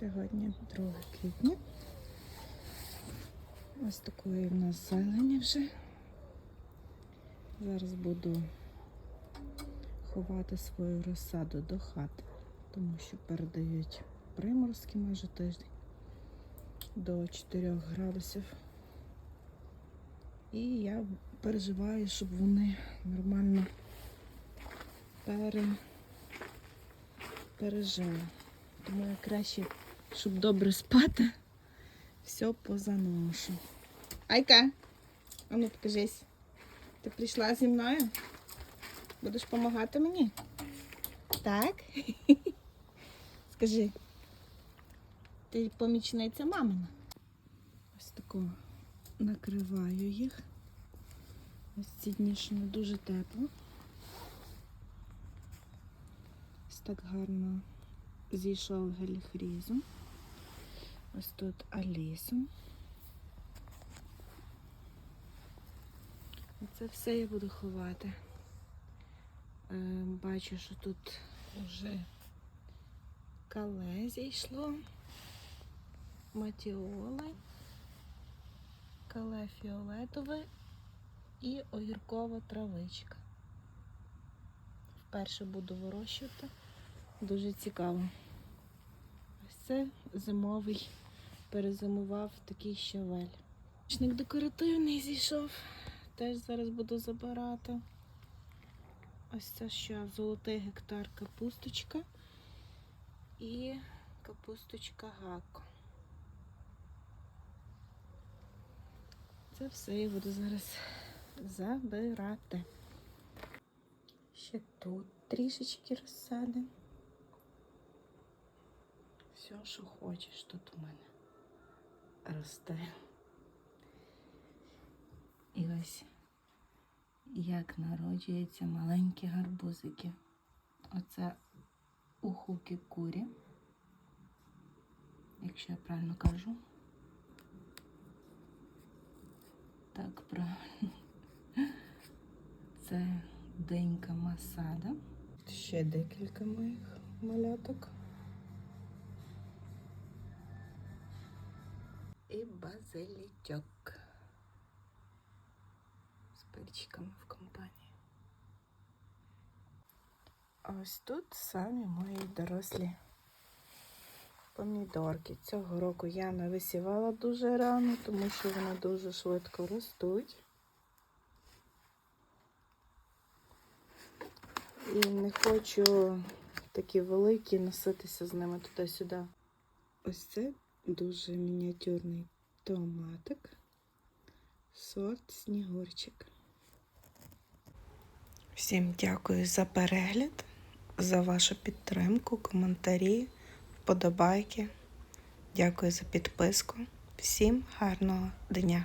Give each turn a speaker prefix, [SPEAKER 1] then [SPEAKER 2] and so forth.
[SPEAKER 1] Сьогодні 2 квітня. Ось такої в нас зелені вже. Зараз буду ховати свою розсаду до хати, тому що передають приморозки майже тиждень до 4 градусів. І я переживаю, щоб вони нормально пере... пережили. Тому я краще, щоб добре спати, все позаношу. Айка, а ну покажись. Ти прийшла зі мною? Будеш допомагати мені? Так? Скажи. Ти помічниця мамина. Ось тако накриваю їх. Ось ці дні ще не дуже тепло. Ось так гарно зійшов геліфрізом. Ось тут алісом. Це все я буду ховати. Е, бачу, що тут вже кале зійшло, матіоли, кале фіолетове і огіркова травичка. Вперше буду вирощувати. Дуже цікаво. Ось це зимовий перезимував такий щавель. Рушник декоративний зійшов. Теж зараз буду забирати. Ось це що золотий гектар капусточка і капусточка гако. Це все я буду зараз забирати. Ще тут трішечки розсади. Все, що хочеш, тут у. І ось як народжуються маленькі гарбузики. Оце у хуки курі, якщо я правильно кажу. Так, правильно. Це денька масада. Ще декілька моїх маляток. І базилічок з перчиками в компанії. Ось тут самі мої дорослі помідорки. Цього року я не висівала дуже рано, тому що вони дуже швидко ростуть. І не хочу такі великі носитися з ними туди-сюди. Ось це дуже мініатюрний томатик, сорт снігурчик. Всім дякую за перегляд, за вашу підтримку, коментарі, вподобайки. Дякую за підписку. Всім гарного дня!